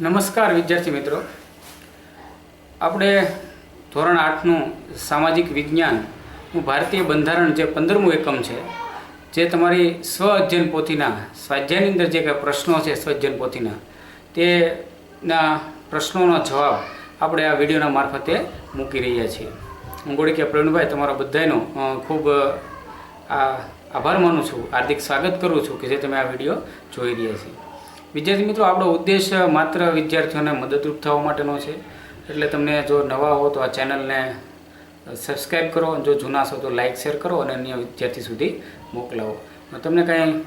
નમસ્કાર વિદ્યાર્થી મિત્રો. આપણે ધોરણ આઠનું સામાજિક વિજ્ઞાનનું ભારતીય બંધારણ જે પંદરમું એકમ છે, જે તમારી સ્વ અધ્યયન પોથીના, સ્વાધ્યાયની અંદર જે કાંઈ પ્રશ્નો છે સ્વ અધ્યયન પોથીના, તેના પ્રશ્નોનો જવાબ આપણે આ વિડીયોના મારફતે મૂકી રહ્યા છીએ. હું ગોળીકિયા પ્રવીણભાઈ, તમારા બધાનો ખૂબ, આ, આભાર માનું છું. હાર્દિક સ્વાગત કરું છું કે જે તમે આ વીડિયો જોઈ રહ્યા છીએ વિદ્યાર્થી મિત્રો આપણો ઉદ્દેશ માત્ર વિદ્યાર્થીઓને મદદરૂપ થવા માટેનો છે. એટલે તમને જો નવા હો તો આ ચેનલને સબસ્ક્રાઈબ કરો જો જૂના છો તો લાઇક શેર કરો અને અન્ય વિદ્યાર્થી સુધી મોકલાવો. તમને કાંઈ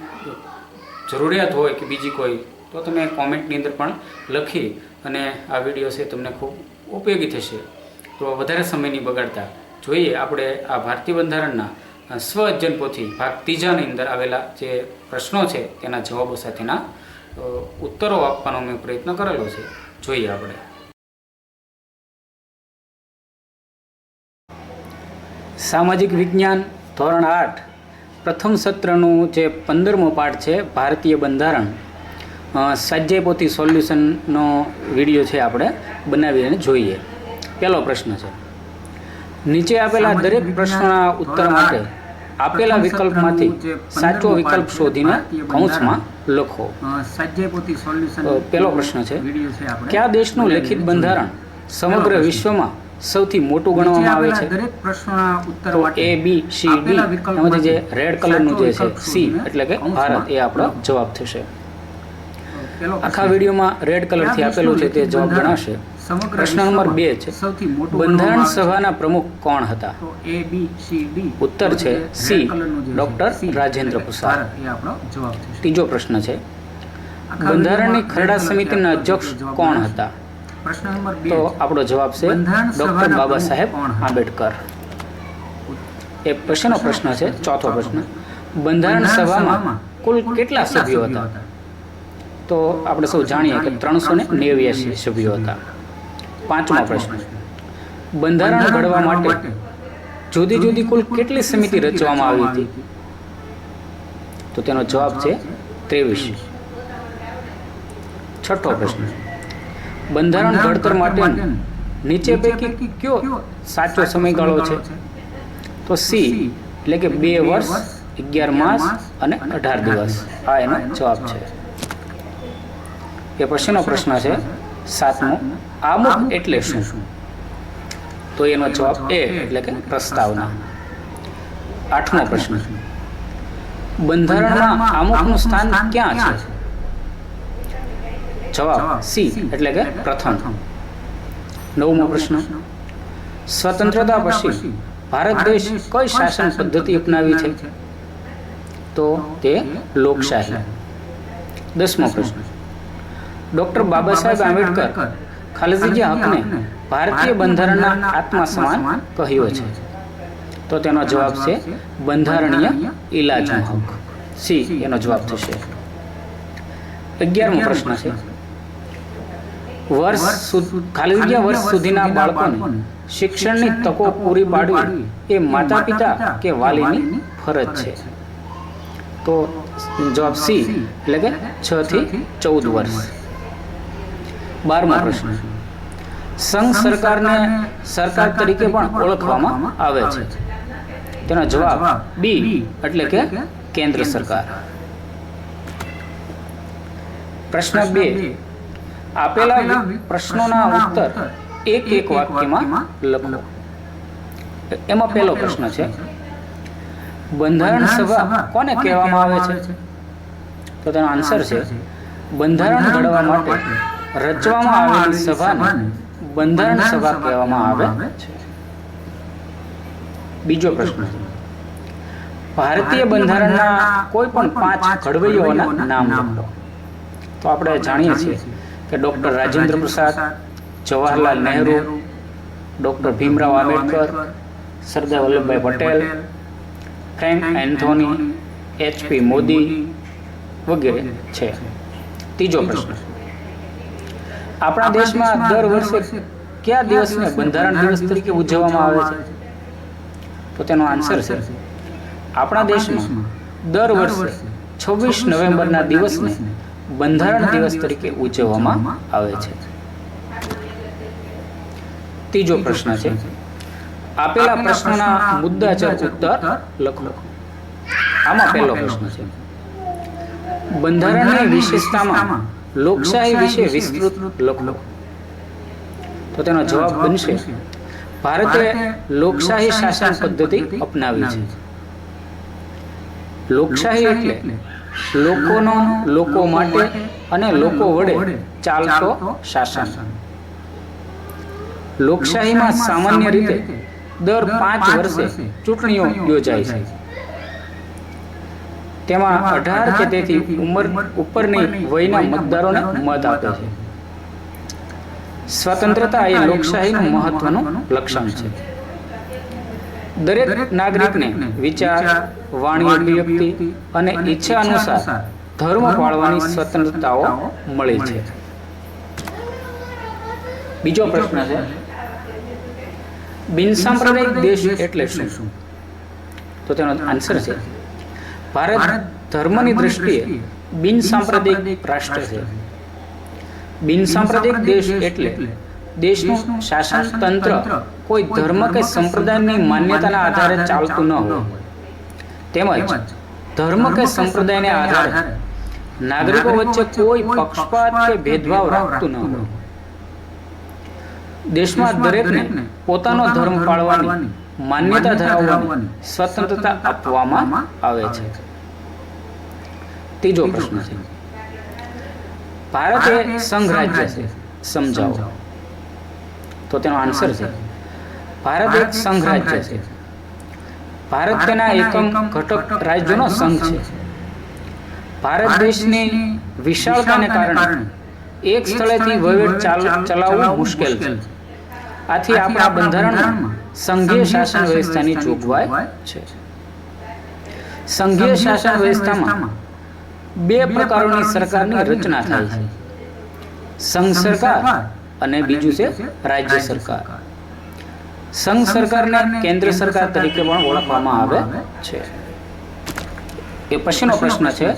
જરૂરિયાત હોય કે બીજી કોઈ તો તમે કોમેન્ટની અંદર પણ લખી અને આ વીડિયો છે તમને ખૂબ ઉપયોગી થશે. તો વધારે સમય નહીં બગાડતા જોઈએ. આપણે આ ભારતીય બંધારણના અ, સ્વ અધ્યયન પોથી ભાગ ત્રીજાની અંદર આવેલા જે પ્રશ્નો છે તેના જવાબો સાથેના ઉત્તરો આપવાનો મેં પ્રયત્ન કરેલો છે. જોઈએ આપણે. સામાજિક વિજ્ઞાન ધોરણ આઠ પ્રથમ સત્રનું જે પંદરમો પાઠ છે ભારતીય બંધારણ. અ, સ્વાધ્યાય પોથી સોલ્યુશનનો વીડિયો છે આપણે બનાવીને જોઈએ. પહેલો પ્રશ્ન છે. નીચે આપેલા દરેક પ્રશ્નના ઉત્તર માટે આપેલા વિકલ્પમાંથી સાચો વિકલ્પ શોધીને કૌંસમાં લખો. પહેલો પ્રશ્ન છે. કયા દેશનું લેખિત બંધારણ સમગ્ર વિશ્વમાં સૌથી મોટું ગણવામાં આવે છે? દરેક પ્રશ્નોના ઉત્તર તો એ બી સી ડી એમાંથી જે રેડ કલરનું જે છે સી એટલે કે ભારત એ આપણો જવાબ થશે. પેલો. આખા વિડીયોમાં રેડ કલરથી આપેલું છે તે જવાબ ગણાશે. સમગ્ર પ્રશ્ન નંબર બે છે સૌથી મોટું બંધારણ. સભાના પ્રમુખ કોણ હતા? એ બી સી ડી ઉત્તર છે સી, ડોક્ટર રાજેન્દ્ર પ્રસાદ. એ આપણો જવાબ થશે. ત્રીજો પ્રશ્ન છે બંધારણની ખરડા સમિતિના અધ્યક્ષ કોણ હતા? પ્રશ્ન નંબર તો આપણો જવાબ છે ડોક્ટર બાબા સાહેબ આંબેડકર. એ પછીનો પ્રશ્ન છે ચોથો પ્રશ્ન. બંધારણ સભામાં કુલ કેટલા સભ્યો હતા? તો આપણે સૌ જાણીએ કે ત્રણસો ને નેવ્યાસી સભ્યો હતા. પાંચમો પ્રશ્ન. બંધારણ ઘડવા માટે જુદી જુદી કુલ કેટલી સમિતિ રચવામાં આવી હતી? તો તેનો જવાબ છે ત્રેવીસ. છઠ્ઠો પ્રશ્ન. બંધારણ ઘડતર માટે નીચે પૈકી કયો સાચો સમયગાળો છે? તો સી એટલે કે બે વર્ષ અગિયાર માસ અને અઢાર દિવસ. આ એનો જવાબ છે. એ પછીનો પ્રશ્ન છે. સાતમો. આમુખ એટલે શું? તો એનો જવાબ એ એટલે કે પ્રસ્તાવના. આઠમો પ્રશ્ન. બંધારણમાં આમુખનું સ્થાન ક્યાં છે? જવાબ સી એટલે કે પ્રથમ. નવમો પ્રશ્ન. સ્વતંત્રતા પછી ભારત દેશ કઈ શાસન પદ્ધતિ અપનાવી છે? તો તે લોકશાહી. દસમો પ્રશ્ન. ડોક્ટર બાબા સાહેબ આંબેડકર ખાલેદીજી હકને ભારતીય બંધારણના આત્મા સમાન કહ્યો છે. તો તેનો જવાબ છે બંધારણીય ઇલાજનો હક સી એનો જવાબ થશે. અગિયારમો પ્રશ્ન છે. વર્ષ ખાલી વર્ષ સુધીના બાળકોને શિક્ષણની તકો પૂરી પાડવી એ માતા પિતા કે વાલીની ફરજ છે. તો જવાબ સી એટલે કે છ થી ચૌદ વર્ષ. બારમો પ્રશ્ન. સંઘ સરકારને સરકાર તરીકે પણ ઓળખવામાં આવે છે. તેનો જવાબ બી એટલે કે કેન્દ્ર સરકાર. પ્રશ્ન બે. આપેલા પ્રશ્નોના ઉત્તર એક એક વાક્યમાં લખો. એમાં પહેલો પ્રશ્ન છે. બંધારણ સભા કોને કહેવામાં આવે છે? તો તેનો આન્સર છે બંધારણ ઘડવા માટે. રચવામાં આવેલી સભાને બંધારણ સભા કહેવામાં આવે છે. બીજો પ્રશ્ન. ભારતીય બંધારણના કોઈ પણ પાંચ ઘડવૈયાઓના નામ લખો. તો આપણે જાણીએ છીએ કે doctor Rajendra Prasad Jawaharlal Nehru doctor Bhimrao Ambedkar Sardar Vallabhbhai Patel Frank Anthony HP Modi વગેરે છે. ત્રીજો પ્રશ્ન. આપણા દેશમાં દર વર્ષે કયા દિવસને બંધારણ દિવસ તરીકે ઉજવવામાં આવે છે? તો તેનો આન્સર છે. આપણા દેશમાં દર વર્ષે છવ્વીસ નવેમ્બરના દિવસને બંધારણ દિવસ તરીકે ઉજવવામાં આવે છે. ત્રીજો પ્રશ્ન છે. આપેલા પ્રશ્નના મુદ્દાચર ઉત્તર લખો. આમાં પહેલો પ્રશ્ન છે. બંધારણની વિશેષતામાં લોકશાહી વિશે વિસ્તૃત લખો. તો તેનો જવાબ બનશે. ભારતે લોકશાહી શાસન પદ્ધતિ અપનાવી છે. લોકશાહી એટલે લોકોનો લોકો માટે અને લોકો વડે ચાલતો શાસન. લોકશાહીમાં સામાન્ય રીતે દર પાંચ વર્ષે ચૂંટણીઓ યોજાય છે. તેમાં અઢાર કે તેથી ઉંમર ઉપરની વયના મતદારોને મત આપે છે. સ્વતંત્રતા એ લોકશાહીનું મહત્વનું લક્ષણ છે. દરેક નાગરિકને વિચાર વાણી અભિવ્યક્તિ અને ઈચ્છા અનુસાર ધર્મ પાળવાની સ્વતંત્રતાઓ મળી છે. બીજો પ્રશ્ન છે બિનસાંપ્રદાયિક દેશ એટલે શું? તો તેનો આન્સર છે. ભારત ધર્મની દ્રષ્ટિએ બિનસાંપ્રદાયિક રાષ્ટ્ર છે. બિનસાંપ્રદાયિક દેશ એટલે દેશનું શાસન તંત્ર કોઈ ધર્મ કે સંપ્રદાયની માન્યતાના આધારે ચાલતું ન હોય. તેમજ ધર્મ કે સંપ્રદાયને આધારે નાગરિકો વચ્ચે કોઈ પક્ષપાત કે ભેદભાવ રાખતું ન હોય. દેશમાં દરેકને પોતાનો ધર્મ પાળવાની માન્યતા ધરાવવાની સ્વતંત્રતા આપવામાં આવે છે. ત્રીજો પ્રશ્ન છે. ભારત એ સંઘ રાજ્ય છે સમજાવો. તો તેનો આન્સર છે. ભારત એક સંઘ રાજ્ય છે. ભારત તેના એકમ ઘટક રાજ્યોનો સંઘ છે. ભારત દેશની વિશાળતાને કારણે એક સ્થળેથી વહીવટ ચાલ- ચલાવવું મુશ્કેલ છે. આથી આપણા બંધારણમાં સંઘીય શાસન વ્યવસ્થાની જોગવાઈ છે. સંઘીય શાસન વ્યવસ્થામાં બે પ્રકારોની સરકારની રચના થાય છે. સંઘ સરકાર અને બીજું છે રાજ્ય સરકાર. સંઘ સરકારને કેન્દ્ર સરકાર તરીકે પણ ઓળખવામાં આવે છે. એ પછીનો પ્રશ્ન છે.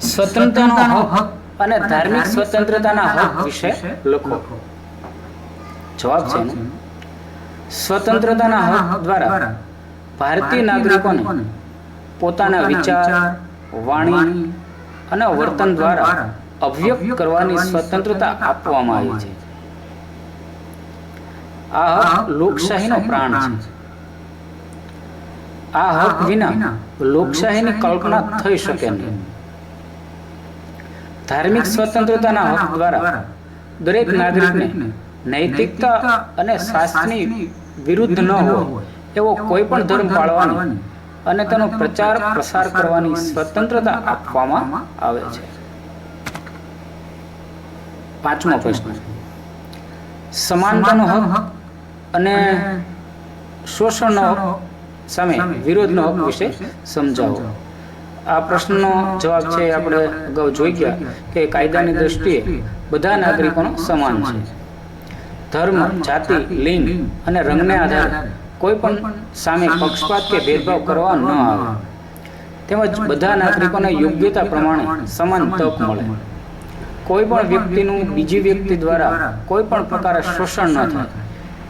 સ્વતંત્રતાનો હક અને ધાર્મિક સ્વતંત્રતાના હક વિશે લખો. જવાબ છે એનો. સ્વતંત્રતાના હક દ્વારા ભારતીય નાગરિકોને પોતાના વિચાર વાણી અને વર્તન દ્વારા અભ્યક્ત કરવાની સ્વતંત્રતા આપવામાં આવી છે. આ હક લોકશાહીનો પ્રાણ છે. આ હક વિના લોકશાહીની કલ્પના થઈ શકે નહીં. ધાર્મિક સ્વતંત્રતાના હક દ્વારા દરેક નાગરિકને નૈતિકતા અને શાસ્ત્રની વિરુદ્ધ ન હોય એવો કોઈ પણ ધર્મ પાળવાની અને તેનો પ્રચાર પ્રસાર કરવાની સ્વતંત્રતા આપવામાં આવે છે. પાંચમો પ્રશ્ન. સમાનતાનો હક અને શોષણનો હક સામે વિરોધનો હક વિશે સમજાવો. આ પ્રશ્નનો જવાબ છે આપણે અગાઉ જોઈ ગયા કે કાયદાની દ્રષ્ટિએ બધા નાગરિકોનો સમાન છે. ધર્મ જાતિ લિંગ અને રંગને આધારે કોઈ પણ સામે પક્ષપાત કે ભેદભાવ કરવા ન આવે. તેમજ બધા નાગરિકોને યોગ્યતા પ્રમાણે સમાન તક મળે. કોઈ પણ વ્યક્તિનું બીજી વ્યક્તિ દ્વારા કોઈ પણ પ્રકારે શોષણ ન થાય.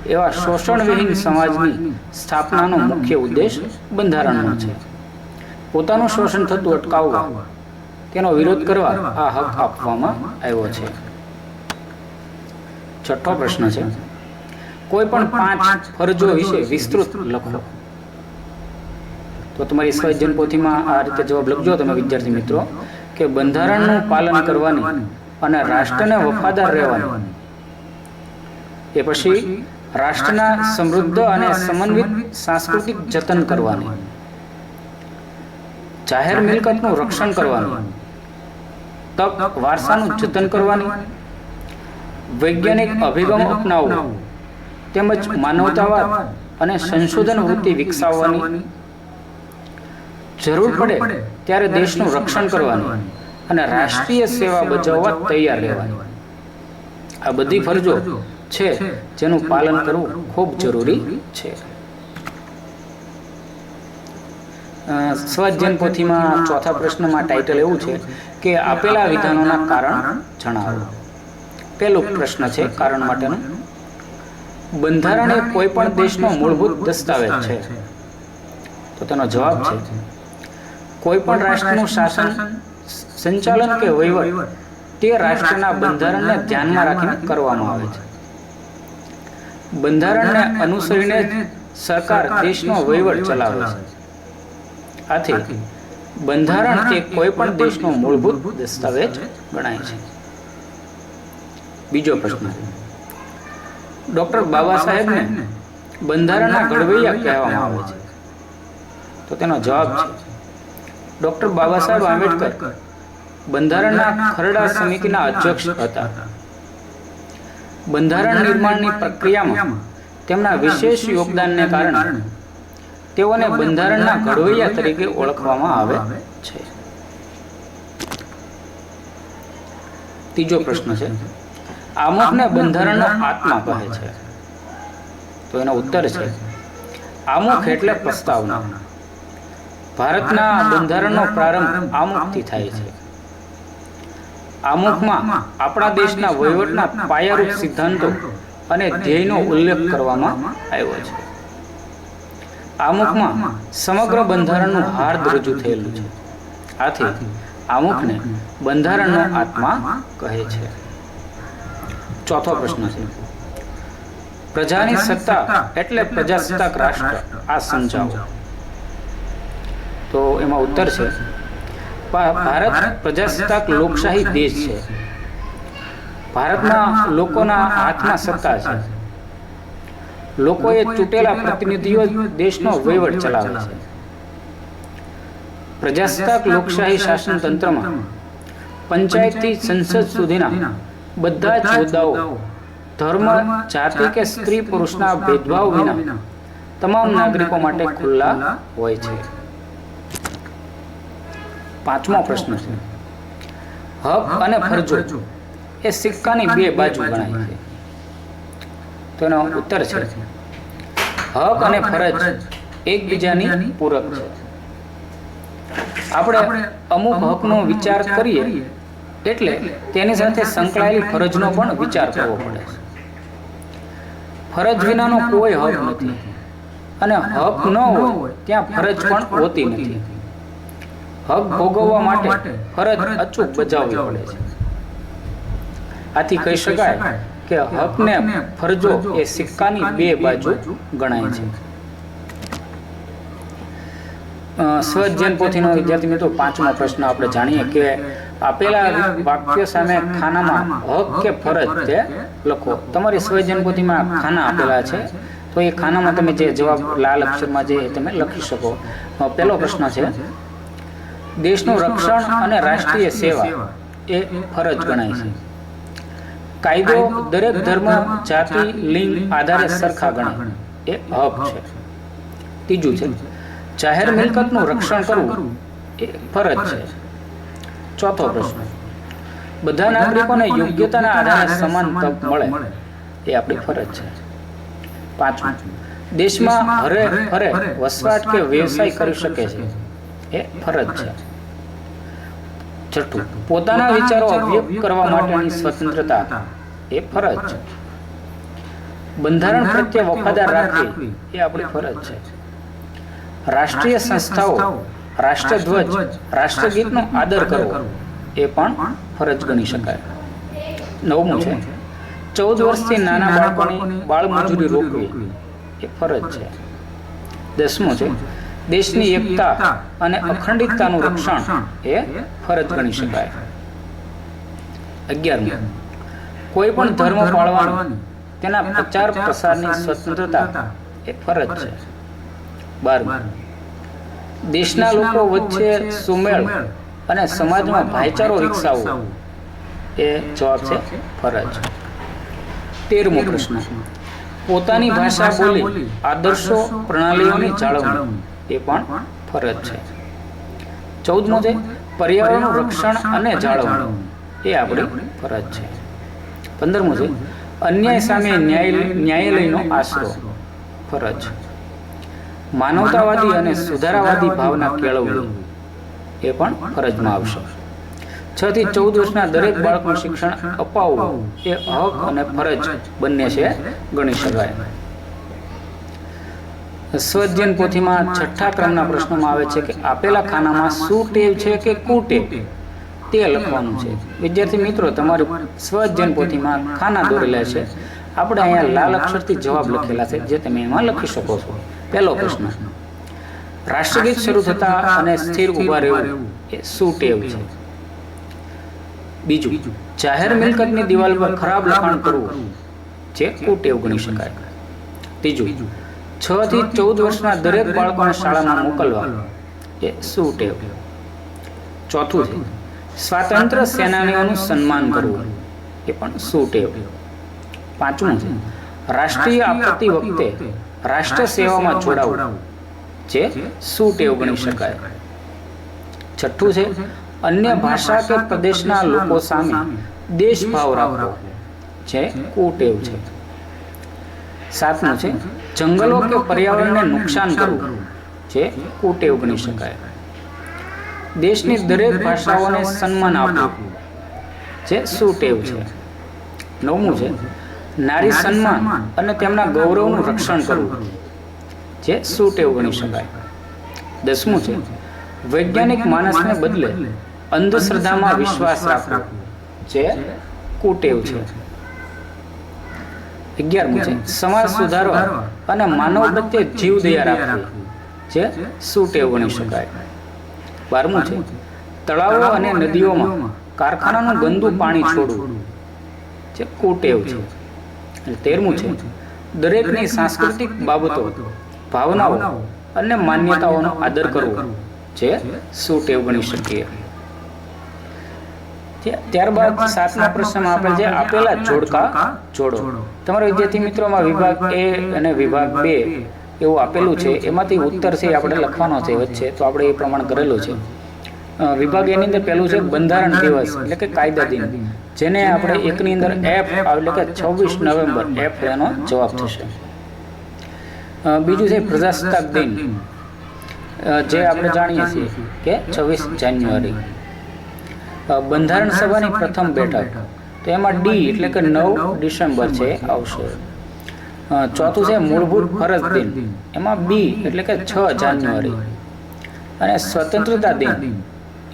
એવા શોષણવિહીન સમાજની સ્થાપનાનો મુખ્ય ઉદ્દેશ બંધારણનો છે. પોતાનું શોષણ થતું અટકાવવા તેનો વિરોધ કરવા આ હક આપવામાં આવ્યો છે. છઠ્ઠો પ્રશ્ન છે. કોઈ પણ પાંચ ફરજો વિશે વિસ્તૃત લખો. તો તમારી સ્વજન પોથીમાં આ રીતે જવાબ લખજો તમે વિદ્યાર્થી મિત્રો કે બંધારણનું પાલન કરવાની અને રાષ્ટ્રને વફાદાર રહેવાની. એ પછી રાષ્ટ્રના સમૃદ્ધ અને સમન્વિત સાંસ્કૃતિક જતન કરવાની. જાહેર મિલકતનું રક્ષણ કરવાનું. તક વારસાનું જતન કરવાની. વૈજ્ઞાનિક અભિગમ અપનાવવો તેમજ માનવતાવાદ અને સંશોધન વૃત્તિ વિકસાવવાની જરૂર પડે ત્યારે દેશનું રક્ષણ કરવાનું અને રાષ્ટ્રીય સેવા બજાવવા તૈયાર રહેવાની. આ બધી ફરજો છે જેનું પાલન કરવું ખૂબ જરૂરી છે. સ્વજન પોથીમાં ચોથા પ્રશ્નમાં ટાઇટલ એવું છે કે આપેલા વિધાનોના કારણ જણાવો. પહેલો પ્રશ્ન છે કારણ માટેનું. બંધારણ એ કોઈ પણ દેશનો મૂળભૂત દસ્તાવેજ છે. તો તેનો જવાબ છે. કોઈ પણ રાષ્ટ્રનું શાસન સંચાલન કે વહીવટ તે રાષ્ટ્રના બંધારણને ધ્યાનમાં રાખીને કરવામાં આવે છે. બંધારણને અનુસરીને સરકાર દેશનો વહીવટ ચલાવે છે. આથી બંધારણ એ કોઈ પણ દેશનો મૂળભૂત દસ્તાવેજ ગણાય છે. બીજો પ્રશ્ન. ડોક્ટર બાબા સાહેબને બંધારણના ઘડવૈયા કહેવામાં આવે છે. તો તેનો જવાબ છે. ડોક્ટર બાબા સાહેબ આંબેડકર બંધારણના ખરડા સમિતિના અધ્યક્ષ હતા. બંધારણ નિર્માણની પ્રક્રિયામાં તેમના વિશેષ યોગદાનને કારણે તેઓને બંધારણના ઘડવૈયા તરીકે ઓળખવામાં આવે છે. ત્રીજો પ્રશ્ન છે. આમોખને બંધારણનો આત્મા કહે છે. તો એનો ઉત્તર છે. આમુખ એટલે પ્રસ્તાવના. ભારતના બંધારણનો પ્રારંભ આમુખથી થાય છે. આમુખમાં આપણા દેશના વહીવટના પાયારૂપ સિદ્ધાંતો અને ધ્યેયનો ઉલ્લેખ કરવામાં આવ્યો છે. આમુખમાં સમગ્ર બંધારણનું હાર્દ રજૂ થયેલું છે. આથી આમુખને બંધારણનો આત્મા કહે છે. ચોથો પ્રશ્ન છે. પ્રજાની સત્તા એટલે પ્રજાસત્તાક રાષ્ટ્ર. આ સમજાવો તો એમાં ઉત્તર છે. ભારત પ્રજાસત્તાક લોકશાહી દેશ છે. ભારતના લોકોના હાથમાં સત્તા છે. લોકોએ ચૂંટેલા પ્રતિનિધિઓ દેશનો વહીવટ ચલાવે છે. પ્રજાસત્તાક લોકશાહી શાસન તંત્રમાં પંચાયતથી સંસદ સુધીના બધા જ મુદ્દાઓ ધર્મ જાતિ કે સ્ત્રી પુરુષના ભેદભાવ વિના તમામ નાગરિકો માટે ખુલ્લા હોય છે. પાંચમો પ્રશ્ન છે. હક અને ફરજો. એ સિક્કાની બે બાજુ ગણાય છે. તેનો ઉત્તર છે. હક અને ફરજ એકબીજાની પૂરક છે. આપણે અમુક હકનો વિચાર કરીએ. એટલે તેની સાથે સંકળાયેલી ફરજનો પણ વિચાર કરવો પડે છે. ફરજ વિનાનો કોઈ હક નથી. અને હક ન હોય ત્યાં ફરજ પણ હોતી નથી. હક ભોગવવા માટે ફરજ અચૂક બજાવવી પડે છે. આથી કહી શકાય કે હકને ફરજો એ સિક્કાની બે બાજુ ગણાય છે. સ્વઅધ્યયન પોથીનો વિદ્યાર્થી મિત્રો, પાંચમો પ્રશ્ન આપણે જાણીએ કે આપેલા વાક્ય સામે ખાનામાં હક કે ફરજ તે લખો. તમારી સ્વજન પોથીમાં ખાના આપેલા છે. તો એ ખાનામાં તમે જે જવાબ લાલ અક્ષરમાં જે તમે લખી શકો. પહેલો પ્રશ્ન છે. દેશનું રક્ષણ અને રાષ્ટ્રીય સેવા એ ફરજ ગણાય છે. કાયદો દરેક ધર્મ જાતિ લિંગ આધારે સરખા ગણાય. એ હક છે. ત્રીજું છે. જાહેર મિલકતનું રક્ષણ કરવું એ ફરજ છે. ચોથો પ્રશ્ન. બધા નાગરિકોને યોગ્યતાના આધારે સમાન તક મળે. એ આપણી ફરજ છે. પાંચમું. દેશમાં હરે હરે વસવાટ કે વ્યવસાય કરી શકે છે. એ ફરજ છે. છઠ્ઠું. પોતાના વિચારો અભ્યક્ત કરવા માટેની સ્વતંત્રતા. એ ફરજ છે. બંધારણ પ્રત્યે વફાદાર રાખવી એ આપણી ફરજ છે. રાષ્ટ્રીય સંસ્થાઓ. રાષ્ટ્રધ્વજ રાષ્ટ્રગીતનો આદર કરવો. એ પણ ફરજ ગણી શકાય. નવમું છે. ચૌદ વર્ષથી નાના બાળકોની બાળમજૂરી રોકવી. એ ફરજ છે. દસમું છે. દેશની એકતા અને અખંડિતતાનું રક્ષણ એ ફરજ ગણી શકાય. અગિયારમું. કોઈ પણ ધર્મ પાળવાનો તેના પ્રચાર પ્રસારની સ્વતંત્રતા એ ફરજ છે. બારમું. દેશના લોકો વચ્ચે સુમેળ અને સમાજમાં ભાઈચારો વિકસાવવો એ જવાબ છે ફરજ. તેરમો પ્રશ્ન. પોતાની ભાષા બોલી આદર્શો પ્રણાલીઓની જાળવણી. એ પણ ફરજ છે. ચૌદમો છે પર્યાવરણનું રક્ષણ અને જાળવણી. એ આપણી ફરજ છે. પંદરમો છે અન્યાય સામે ન્યાય ન્યાયાલયનો આશરો. ફરજ. માનવતાવાદી અને સુધારાવાદી ભાવના કેળવવી એ પણ ફરજમાં આવશે. છ થી ચૌદ વર્ષના દરેક બાળકનું શિક્ષણ અપાવવું એ હક અને ફરજ બંને છે ગણી શકાય. સ્વજ્જન પોથીમાં છઠ્ઠા ક્રમના પ્રશ્નમાં આવે છે કે આપેલા ખાનામાં શું ટેવ છે કે કુટેવ? તે લખવાનું છે. વિદ્યાર્થી મિત્રો તમારી સ્વઅધ્યયન પોથીમાં ખાના દોરેલા છે. આપણે અહીંયા લાલ અક્ષરથી જવાબ લખેલા છે જે તમે એમાં લખી શકો છો. પહેલો પ્રશ્ન. રાષ્ટ્રગીત શરૂ થતા અને સ્થિર ઊભા રહેવું એ શું ટેવ છે? બીજું. જાહેર મિલકતની દિવાલ પર ખરાબ લખાણ કરવું જે કુટેવ ગણી શકાય. ત્રીજું છ થી ચૌદ વર્ષના દરેક બાળકોને શાળામાં મોકલવા. એ શું ટેવ? ચોથું છે સ્વાતંત્ર્ય સેનાનીઓનું સન્માન કરવું. એ પણ શું ટેવ? પાંચમું છે રાષ્ટ્રીય આપત્તિ વખતે રાષ્ટ્ર સેવામાં જોડાવું. જે શું ટેવ ગણી શકાય? છઠ્ઠું છે અન્ય ભાષા કે પ્રદેશના લોકો સામે દેશભાવ રાખવો. જે કુટેવ છે. સાતમું છે જંગલો કે પર્યાવરણને નુકસાન કરવું. જે કુટેવ ગણી શકાય. દેશની દરેક ભાષાઓને સન્માન આપવું. જે સુટેવ છે નવમું છે. નારી સન્માન અને તેમના ગૌરવનું રક્ષણ કરવું. જે સુટેવ ટેવ ગણી શકાય. દસમું છે વૈજ્ઞાનિક માણસને બદલે અંધશ્રદ્ધામાં વિશ્વાસ રાખવો. જે કુટેવ છે. અગિયારમું છે સમાજ સુધારવા અને માનવ પ્રત્યે જીવ દયા રાખવી. જે સુટેવ ગણી શકાય. બારમું છે તળાવો અને નદીઓમાં કારખાનાનું ગંદુ પાણી છોડવું. જે કુટેવ છે. તેરમું છે. દરેકની સાંસ્કૃતિક બાબતો ભાવનાઓ અને માન્યતાઓનો આદર કરવો જે સુટેવ ગણી શકીએ ત્યારબાદ સાતમા પ્રશ્નમાં આપણે જે આપેલા જોડકા જોડો. તમારા વિદ્યાર્થી મિત્રોમાં વિભાગ એ અને વિભાગ બે એવું આપેલું છે. એમાંથી ઉત્તર છે આપણે લખવાનો છે વચ્ચે. તો આપણે એ પ્રમાણે કરેલું છે. વિભાગ એની અંદર પહેલું છે બંધારણ દિવસ એટલે કે કાયદા દિન. જેને આપણે એકની અંદર એફ એટલે કે છવ્વીસ નવેમ્બર એફ એનો જવાબ થશે. બીજું છે પ્રજાસત્તાક દિન. જે આપણે જાણીએ છીએ કે છવ્વીસ જાન્યુઆરી. બંધારણ સભાની પ્રથમ બેઠક. તો એમાં ડી એટલે કે નવ ડિસેમ્બર છે આવશે. ચોથું છે મૂળભૂત ફરજ દિન. એમાં બી એટલે કે છ જાન્યુઆરી. અને સ્વતંત્રતા દિન.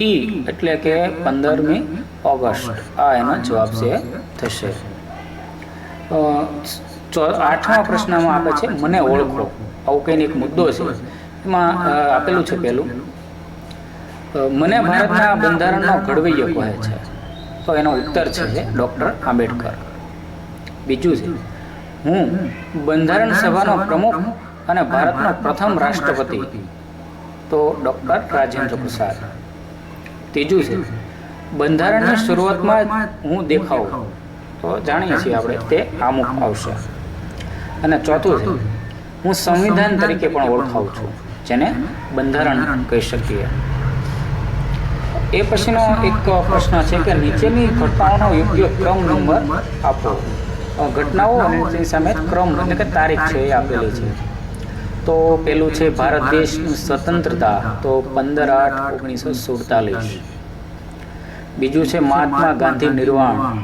ઈ, એટલે કે પંદરમી ઓગસ્ટ. આ એનો જવાબ છે, થશે. આઠમા પ્રશ્નમાં આપે છે, મને ઓળખો. આવું કંઈને એક મુદ્દો છે. એમાં આપેલું છે પહેલું મને ભારતના બંધારણનો ઘડવૈયો કહે છે. તો એનો ઉત્તર છે, ડૉક્ટર આંબેડકર. બીજું છે, હું બંધારણ સભાનો પ્રમુખ અને ભારતનો પ્રથમ રાષ્ટ્રપતિ. તો ડૉક્ટર રાજેન્દ્ર પ્રસાદ. ત્રીજું છે. બંધારણની શરૂઆતમાં હું દેખાઉં. તો જાણીએ છીએ આપણે તે આમુખ આવશે અને ચોથું છે. હું સંવિધાન તરીકે પણ ઓળખાવું છું જેને બંધારણ કહી શકીએ. એ પછીનો એક પ્રશ્ન છે કે નીચેની ઘટનાઓનો યોગ્ય ક્રમ નંબર આપો. ઘટનાઓ અને તેની સામે ક્રમ એટલે કે તારીખ છે એ આપેલી છે. તો પેલું છે ભારત દેશની સ્વતંત્રતા, તો પંદર આઠ ઓગણીસો સુડતાલીસ. બીજું છે મહાત્મા ગાંધી નિર્વાણ,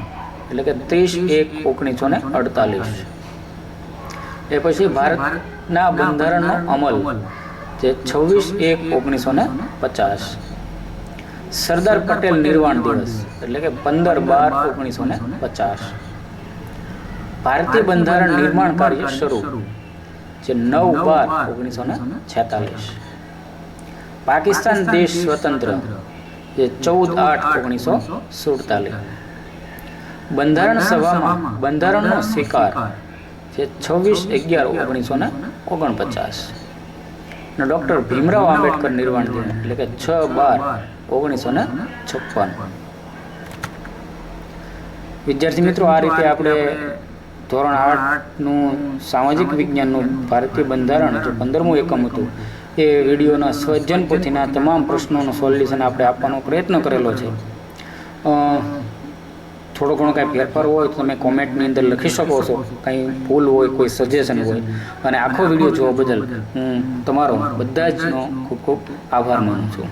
એટલે કે ત્રીસ એક ઓગણીસો ને અડતાલીસ. એ પછી ભારતના બંધારણનો અમલ, જે છવ્વીસ એક ઓગણીસો ને પચાસ. સરદાર પટેલ નિર્વાણ દિવસ, એટલે કે પંદર બાર ઓગણીસો ને પચાસ. ભારતીય બંધારણ નિર્માણ કાર્ય શરૂ. જે નવ બાર ઓગણીસો ને છેતાલીસ. પાકિસ્તાન દેશ સ્વતંત્ર. જે ચૌદ આઠ ઓગણીસો સુડતાલીસ. બંધારણ સભામાં બંધારણનો સ્વીકાર જે છવ્વીસ અગિયાર ઓગણીસો ને ઓગણપચાસ. અને ડૉક્ટર ભીમરાવ આંબેડકર નિર્વાણ દિન એટલે કે છ બાર ઓગણીસો ને છપ્પન. વિદ્યાર્થી મિત્રો આ રીતે આપણે ધોરણ આઠનું સામાજિક વિજ્ઞાનનું ભારતીય બંધારણ જે પંદરમું એકમ હતું એ વિડીયોના સ્વજન પોથીના તમામ પ્રશ્નોનું સોલ્યુશન આપણે આપવાનો પ્રયત્ન કરેલો છે. થોડો ઘણો કાંઈ ફેરફાર હોય તો તમે કોમેન્ટની અંદર લખી શકો છો. કાંઈ ભૂલ હોય કોઈ સજેશન હોય. અને આખો વીડિયો જોવા બદલ હું તમારો બધા જનો ખૂબ ખૂબ આભાર માનું છું.